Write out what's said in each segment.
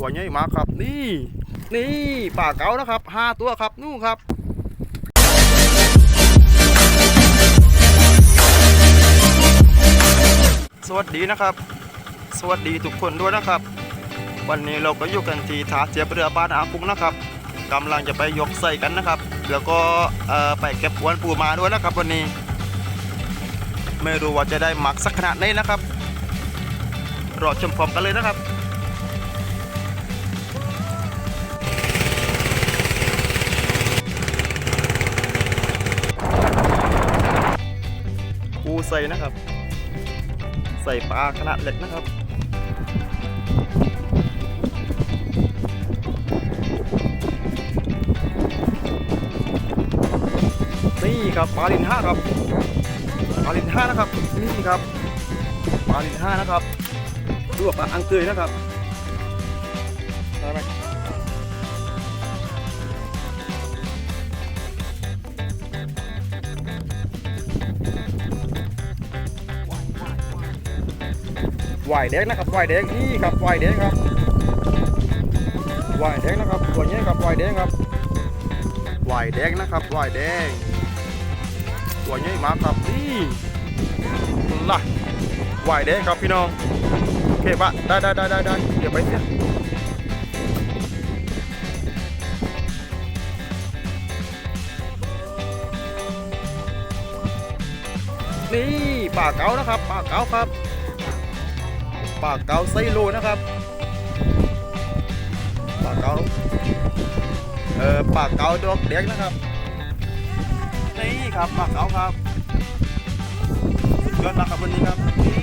ตัวใหญ่มากครับ นี่ นี่ป่าเก๋านะครับห้าตัวครับนู่นครับสวัสดีนะครับ สวัสดีทุกคนด้วยนะครับ วันนี้เราก็อยู่กันที่ท่าเทียบเรือบ้านอาคุงนะครับกำลังจะไปยกใส่กันนะครับ แล้วก็ไปเก็บอวนปูมาด้วยนะครับ วันนี้ ไม่รู้ว่าจะได้หมักสักขนาดไหนนะครับ รอชมพร้อมกันเลยนะครับ ใส่นะครับ ใส่ปลาขนาดเล็กนะครับนี่ครับปลาลินห้าครับปลาลินห้านะครับนี่ครับปลาลินห้านะครับดูว่าปลาอังเกยนะครับได้ไหม วายแดงนะครับวายแดงนี่ครับวายแดงครับวายแดงนะครับตัวนี้ครับวายแดงครับวายแดงนะครับวายแดง ตัวใหญ่มาครับนี่ล่ะวายแดงครับพี่น้องโอเคปะได้ได้ได้ได้ได้เดี๋ยวไปเสียนี่ปลาเก๋านะครับปลาเก๋าครับ ปลาเกาไซโลนะครับปลาเกาเออปลาเกาดอกเด็กนะครับนี่ครับปลาเกาครับสุดยอดมากครับวันนี้ครับนี่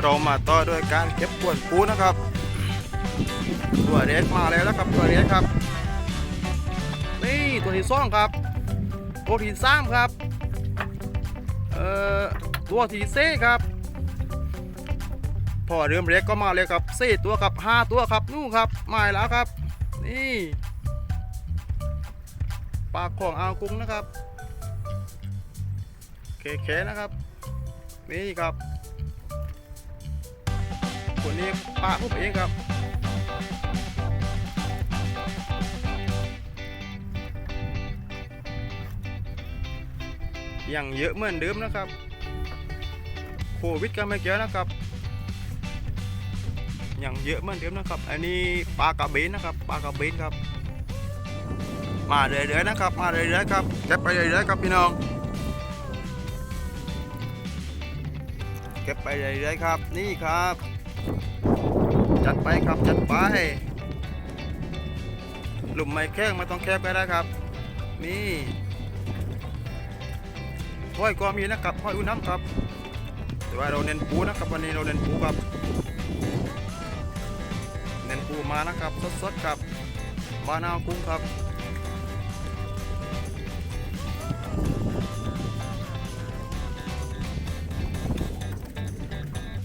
เรามาต่อด้วยการเก็บปวนปูนะครับ ตัวเล็กมาแล้วนะครับตัวเล็กครับนี่ตัวที่สองครับ ตัวที่สามครับ เอ่อตัวที่สี่ครับ พอเริ่มเล็กก็มาเลยครับสี่ตัวครับห้าตัวครับนู่นครับมาแล้วครับ นี่ ปากของอ่ากุ้งนะครับเคเคนะครับ นี่ครับคนนี้ป้าผมเองครับยังเยอะเหมือนเดิมนะครับ โควิดก็ไม่เกี่ยวนะครับ ยังเยอะเหมือนเดิมนะครับ อันนี้ปลากระเบนนะครับปลากระเบนครับ มาเรื่อยๆนะครับ มาเรื่อยๆครับเก็บไปเรื่อยๆครับพี่น้องเก็บไปเรื่อยๆครับ นี่ครับ จัดไปครับจัดไปหลุมไม้แข้งไม่ต้องแคบก็ได้ครับ นี่ห้อยก็มีนะครับห้อยอุ้น้ำครับ แต่ว่าเราเน้นปูนะครับวันนี้เราเน้นปูครับ ปูมานะครับ สดๆครับบานนาวกุ้งครับ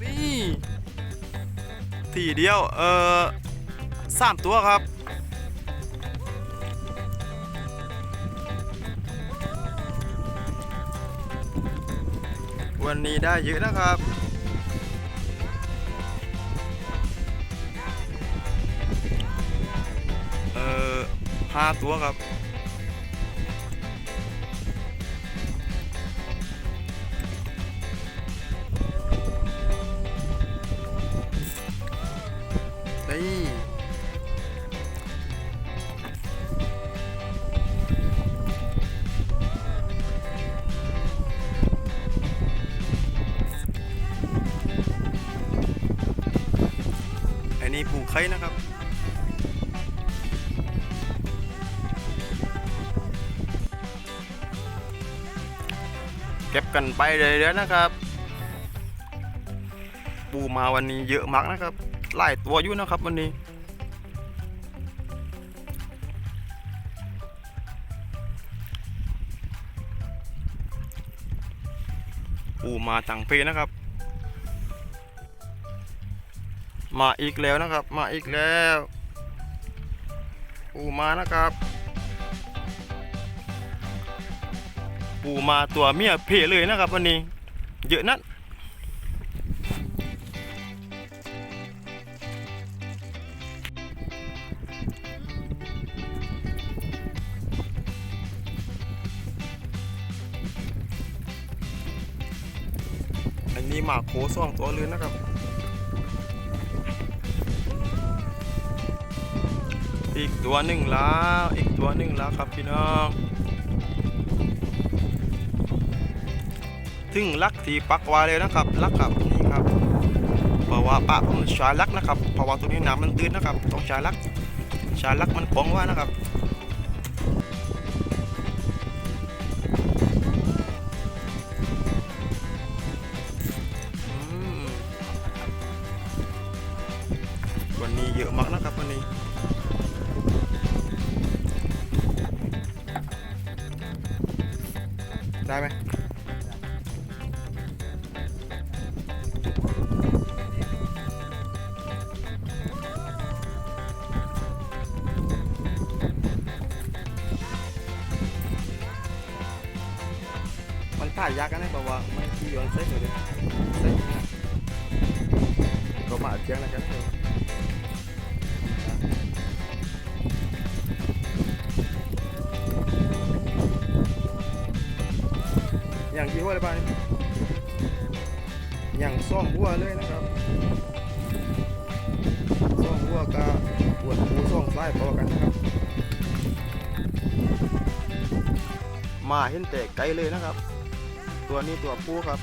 นี่ทีเดียว เออสามตัวครับวันนี้ได้เยอะนะครับ ห้าตัวครับนี่อันนี้ปูไข่นะครับ เก็บกันไปเรื่อยๆนะครับ ปูมาวันนี้เยอะมากนะครับหลายตัวอยู่นะครับวันนี้ปูมาตังเพนะครับ มาอีกแล้วนะครับ มาอีกแล้วปูมานะครับ ปูมาตัวเมียเพลเลยนะครับวันนี้ เยอะนัดอันนี้หมาโคซ่องตัวเลยนะครับอีกตัวหนึ่งแล้ว อีกตัวหนึ่งแล้วครับพี่น้อง ถึงลักที่ปักไว้เลยนะครับลักครับนี่ครับเพราะว่าปะผมใช้ลักนะครับเพราะว่าตัวนี้น้ำมันตื้นนะครับ ต้องใช้ลักใช้ลักมันปองไว่านะครับวันนี้เยอะมากนะครับวันนี้ได้ไหม ถอะอย่างกี่หัวเลยไปอย่างซ่อมหัวเลยนะครับซ่อมหัวกับปวดหูซ่องซ้ายพอกันนะครับ มาเห็นแต่ไกลเลยนะครับ ตัวนี้ตัวผู้ครับ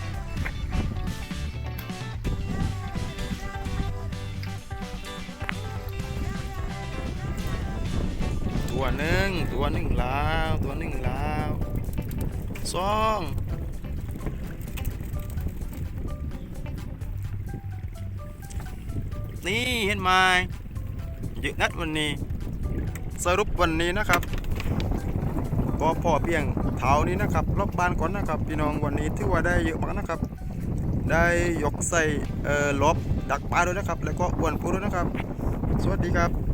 ตัวหนึ่งตัวหนึ่งแล้วตัวหนึ่งแล้วสองนี่เห็นไหมเยอะนัดวันนี้ สรุปวันนี้นะครับ ก็พอเพียงเท่านี้นะครับรอบบานก่อนนะครับ พี่น้องวันนี้ถือว่าได้เยอะมากนะครับ ได้ยกใส่เอ่อลบดักปลาด้วยนะครับ แล้วก็อวนปูด้วยนะครับ สวัสดีครับ